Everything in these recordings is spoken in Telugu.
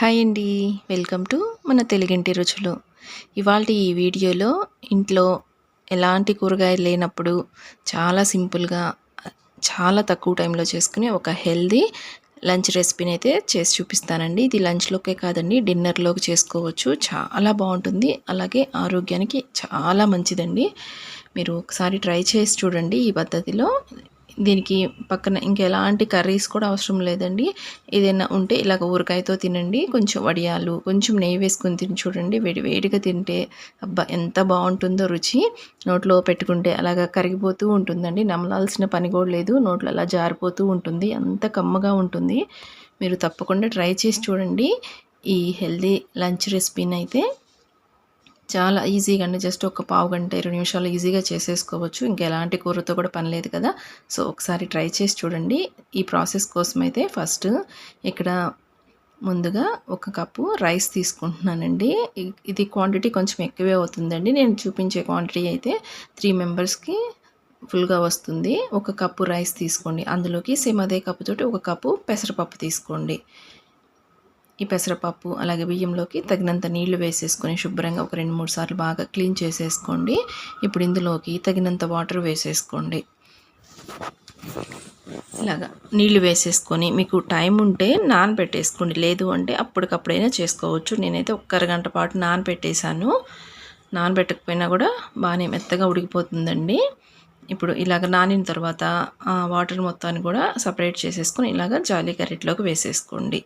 హాయ్ అండి. వెల్కమ్ టు మన తెలుగింటి రుచులు. ఇవాళ ఈ వీడియోలో ఇంట్లో ఎలాంటి కూరగాయలు లేనప్పుడు చాలా సింపుల్గా చాలా తక్కువ టైంలో చేసుకునే ఒక హెల్దీ లంచ్ రెసిపీని అయితే చేసి చూపిస్తానండి. ఇది లంచ్లోకే కాదండి డిన్నర్లోకి చేసుకోవచ్చు. చాలా బాగుంటుంది. అలాగే ఆరోగ్యానికి చాలా మంచిదండి. మీరు ఒకసారి ట్రై చేసి చూడండి ఈ పద్ధతిలో. దీనికి పక్కన ఇంకెలాంటి కర్రీస్ కూడా అవసరం లేదండి. ఏదైనా ఉంటే ఇలాగ ఊరకాయతో తినండి. కొంచెం వడియాలు కొంచెం నెయ్యి వేసుకొని తిని చూడండి. వేడి వేడిగా తింటే అబ్బా ఎంత బాగుంటుందో రుచి. నోట్లో పెట్టుకుంటే అలాగా కరిగిపోతూ ఉంటుందండి. నమలాల్సిన పని కూడా లేదు. నోట్లో అలా జారిపోతూ ఉంటుంది. అంత కమ్మగా ఉంటుంది. మీరు తప్పకుండా ట్రై చేసి చూడండి. ఈ హెల్దీ లంచ్ రెసిపీని అయితే చాలా ఈజీగా అండి. జస్ట్ ఒక పావు గంట ఇరవై నిమిషాలు ఈజీగా చేసేసుకోవచ్చు. ఇంకా ఎలాంటి కూరతో కూడా పని లేదు కదా. సో ఒకసారి ట్రై చేసి చూడండి. ఈ ప్రాసెస్ కోసం అయితే ఫస్ట్ ఇక్కడ ముందుగా ఒక కప్పు రైస్ తీసుకుంటున్నానండి. ఇది క్వాంటిటీ కొంచెం ఎక్కువే అవుతుందండి. నేను చూపించే క్వాంటిటీ అయితే త్రీ మెంబర్స్కి ఫుల్గా వస్తుంది. ఒక కప్పు రైస్ తీసుకోండి. అందులోకి సేమ్ అదే కప్పుతోటి ఒక కప్పు పెసరపప్పు తీసుకోండి. ఈ పెసరపప్పు అలాగే బియ్యంలోకి తగినంత నీళ్ళు వేసేసుకొని శుభ్రంగా ఒక రెండు మూడు సార్లు బాగా క్లీన్ చేసేసుకోండి. ఇప్పుడు ఇందులోకి తగినంత వాటర్ వేసేసుకోండి. ఇలాగా నీళ్ళు వేసేసుకొని మీకు టైం ఉంటే నానబెట్టేసుకోండి. లేదు అంటే అప్పటికప్పుడైనా చేసుకోవచ్చు. నేనైతే ఒక్క అరగంట పాటు నానబెట్టేశాను. నానబెట్టకపోయినా కూడా బాగానే మెత్తగా ఉడికిపోతుందండి. ఇప్పుడు ఇలాగ నానిన తర్వాత వాటర్ మొత్తాన్ని కూడా సపరేట్ చేసేసుకొని ఇలాగ జాలీ కరెట్లోకి వేసేసుకోండి.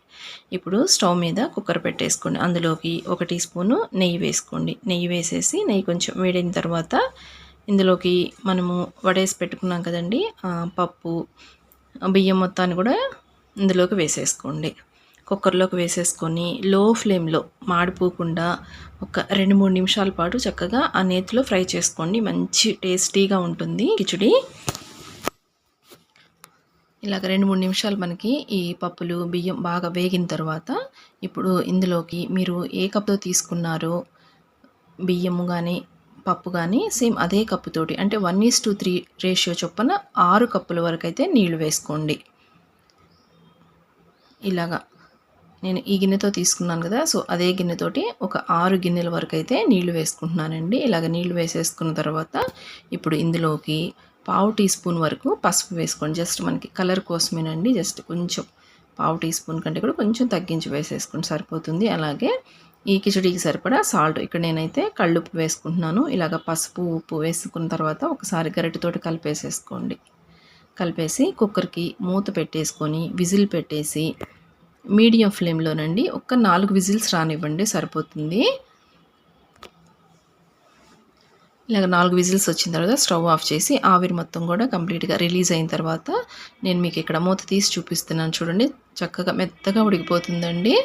ఇప్పుడు స్టవ్ మీద కుక్కర్ పెట్టేసుకోండి. అందులోకి ఒక టీ స్పూను నెయ్యి వేసుకోండి. నెయ్యి వేసేసి నెయ్యి కొంచెం వేడైన తర్వాత ఇందులోకి మనము వడేసి పెట్టుకున్నాం కదండి పప్పు బియ్యం మొత్తాన్ని కూడా ఇందులోకి వేసేసుకోండి. కుక్కర్లోకి వేసేసుకొని లో ఫ్లేమ్లో మాడిపోకుండా ఒక రెండు మూడు నిమిషాల పాటు చక్కగా ఆ నేతిలో ఫ్రై చేసుకోండి. మంచి టేస్టీగా ఉంటుంది కిచడి. ఇలాగ రెండు మూడు నిమిషాలు మనకి ఈ పప్పులు బియ్యం బాగా వేగిన తర్వాత ఇప్పుడు ఇందులోకి మీరు ఏ కప్తో తీసుకున్నారో బియ్యము కానీ పప్పు కానీ సేమ్ అదే కప్పుతోటి అంటే one is to three ratio చొప్పున ఆరు కప్పుల వరకు అయితే నీళ్ళు వేసుకోండి. ఇలాగా నేను ఈ గిన్నెతో తీసుకున్నాను కదా సో అదే గిన్నెతోటి ఒక ఆరు గిన్నెల వరకు అయితే నీళ్ళు వేసుకుంటున్నానండి. ఇలాగ నీళ్ళు వేసేసుకున్న తర్వాత ఇప్పుడు ఇందులోకి పావు టీ స్పూన్ వరకు పసుపు వేసుకోండి. జస్ట్ మనకి కలర్ కోసమేనండి జస్ట్ కొంచెం పావు టీ స్పూన్ కంటే కూడా కొంచెం తగ్గించి వేసేసుకోండి సరిపోతుంది. అలాగే ఈ కిచడీకి సరిపడా సాల్ట్ ఇక్కడ నేనైతే కళ్ళుప్పు వేసుకుంటున్నాను. ఇలాగ పసుపు ఉప్పు వేసుకున్న తర్వాత ఒకసారి గరిటెతోటి కలిపేసేసుకోండి. కలిపేసి కుక్కర్కి మూత పెట్టేసుకొని విజిల్ పెట్టేసి మీడియం ఫ్లేమ్లోనండి. ఒక్క నాలుగు విజిల్స్ రానివ్వండి సరిపోతుంది. ఇలాగ నాలుగు విజిల్స్ వచ్చిన తర్వాత స్టవ్ ఆఫ్ చేసి ఆవిరి మొత్తం కూడా కంప్లీట్గా రిలీజ్ అయిన తర్వాత నేను మీకు ఇక్కడ మూత తీసి చూపిస్తున్నాను చూడండి. చక్కగా మెత్తగా ఉడికిపోతుందండి.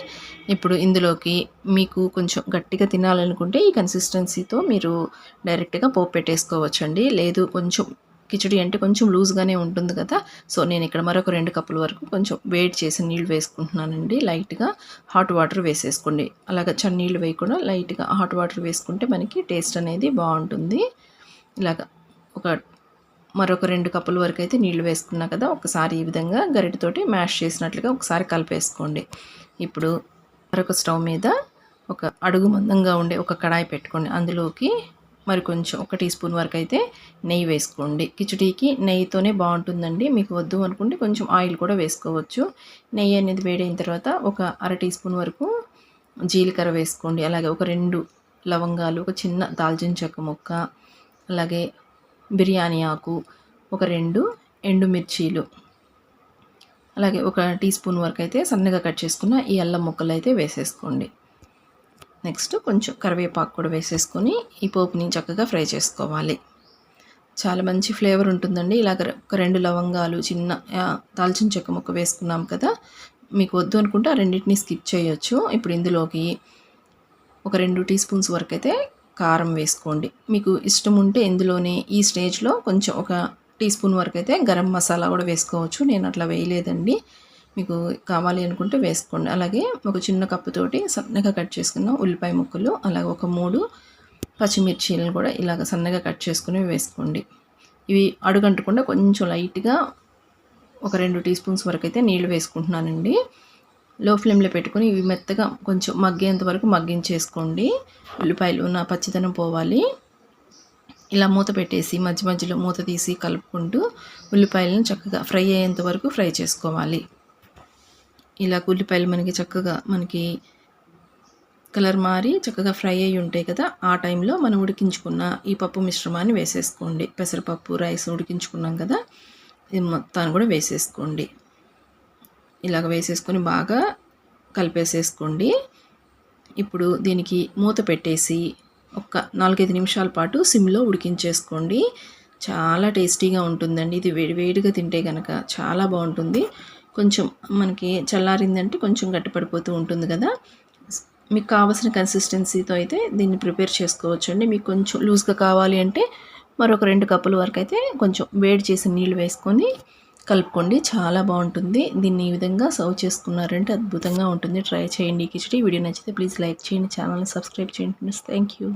ఇప్పుడు ఇందులోకి మీకు కొంచెం గట్టిగా తినాలనుకుంటే ఈ కన్సిస్టెన్సీతో మీరు డైరెక్ట్గా పోపు పెట్టేసుకోవచ్చండి. లేదు కొంచెం కిచడి అంటే కొంచెం లూజ్గానే ఉంటుంది కదా. సో నేను ఇక్కడ మరొక రెండు కప్పుల వరకు కొంచెం వేడి చేసి నీళ్ళు వేసుకుంటున్నానండి. లైట్గా హాట్ వాటర్ వేసేసుకోండి. అలాగ చన్నీళ్ళు వేయకుండా లైట్గా హాట్ వాటర్ వేసుకుంటే మనకి టేస్ట్ అనేది బాగుంటుంది. ఇలాగ ఒక మరొక రెండు కప్పుల వరకు అయితే నీళ్ళు వేసుకున్నా కదా ఒకసారి ఈ విధంగా గరిటతోటి మ్యాష్ చేసినట్లుగా ఒకసారి కలిపేసుకోండి. ఇప్పుడు మరొక స్టవ్ మీద ఒక అడుగు మందంగా ఉండే ఒక కడాయి పెట్టుకోండి. అందులోకి మరి కొంచెం ఒక టీ స్పూన్ వరకు అయితే నెయ్యి వేసుకోండి. కిచడీకి నెయ్యితోనే బాగుంటుందండి. మీకు వద్దు అనుకుంటే కొంచెం ఆయిల్ కూడా వేసుకోవచ్చు. నెయ్యి అనేది వేడైన తర్వాత ఒక అర టీ స్పూన్ వరకు జీలకర్ర వేసుకోండి. అలాగే ఒక రెండు లవంగాలు ఒక చిన్న దాల్చిన చెక్క ముక్క అలాగే బిర్యానీ ఆకు ఒక రెండు ఎండుమిర్చీలు అలాగే ఒక టీ స్పూన్ వరకు అయితే సన్నగా కట్ చేసుకున్న ఈ అల్లం ముక్కలు అయితే వేసేసుకోండి. నెక్స్ట్ కొంచెం కరివేపాకు కూడా వేసేసుకొని ఈ పోపుని చక్కగా ఫ్రై చేసుకోవాలి. చాలా మంచి ఫ్లేవర్ ఉంటుందండి. ఇలాగ ఒక రెండు లవంగాలు చిన్న దాల్చిన చెక్క ముక్క వేసుకున్నాం కదా మీకు వద్దు అనుకుంటే ఆ రెండింటిని స్కిప్ చేయొచ్చు. ఇప్పుడు ఇందులోకి ఒక రెండు టీ స్పూన్స్ వరకు అయితే కారం వేసుకోండి. మీకు ఇష్టం ఉంటే ఇందులోనే ఈ స్టేజ్లో కొంచెం ఒక టీ స్పూన్ వరకు అయితే గరం మసాలా కూడా వేసుకోవచ్చు. నేను అట్లా వేయలేదండి. మీకు కావాలి అనుకుంటే వేసుకోండి. అలాగే ఒక చిన్న కప్పుతోటి సన్నగా కట్ చేసుకున్న ఉల్లిపాయ ముక్కలు అలాగే ఒక మూడు పచ్చిమిర్చీలను కూడా ఇలాగ సన్నగా కట్ చేసుకుని వేసుకోండి. ఇవి అడుగంటకుండా కొంచెం లైట్గా ఒక రెండు టీ స్పూన్స్ వరకు అయితే నీళ్ళు వేసుకుంటున్నానండి. లో ఫ్లేమ్లో పెట్టుకొని ఇవి మెత్తగా కొంచెం మగ్గేంత వరకు మగ్గించేసుకోండి. ఉల్లిపాయలు నా పచ్చిదనం పోవాలి. ఇలా మూత పెట్టేసి మధ్య మధ్యలో మూత తీసి కలుపుకుంటూ ఉల్లిపాయలను చక్కగా ఫ్రై అయ్యేంత వరకు ఫ్రై చేసుకోవాలి. ఇలా ఉల్లిపాయలు మనకి చక్కగా మనకి కలర్ మారి చక్కగా ఫ్రై అయ్యి ఉంటాయి కదా ఆ టైంలో మనం ఉడికించుకున్న ఈ పప్పు మిశ్రమాన్ని వేసేసుకోండి. పెసరపప్పు రైస్ ఉడికించుకున్నాం కదా ఇది మొత్తాన్ని కూడా వేసేసుకోండి. ఇలాగ వేసేసుకొని బాగా కలిపేసేసుకోండి. ఇప్పుడు దీనికి మూత పెట్టేసి ఒక నాలుగైదు నిమిషాల పాటు సిమ్లో ఉడికించేసుకోండి. చాలా టేస్టీగా ఉంటుందండి. ఇది వేడి వేడిగా తింటే కనుక చాలా బాగుంటుంది. కొంచెం మనకి చల్లారిందంటే కొంచెం గట్టిపడిపోతూ ఉంటుంది కదా. మీకు కావాల్సిన కన్సిస్టెన్సీతో అయితే దీన్ని ప్రిపేర్ చేసుకోవచ్చు అండి మీకు కొంచెం లూజ్గా కావాలి అంటే మరొక రెండు కప్పుల వరకు అయితే కొంచెం వేడి చేసిన నీళ్ళు వేసుకొని కలుపుకోండి. చాలా బాగుంటుంది. దీన్ని ఈ విధంగా సర్వ్ చేసుకున్నారంటే అద్భుతంగా ఉంటుంది. ట్రై చేయండి కిచడి. వీడియో నచ్చితే ప్లీజ్ లైక్ చేయండి. ఛానల్ని సబ్స్క్రైబ్ చేయండి థ్యాంక్ యూ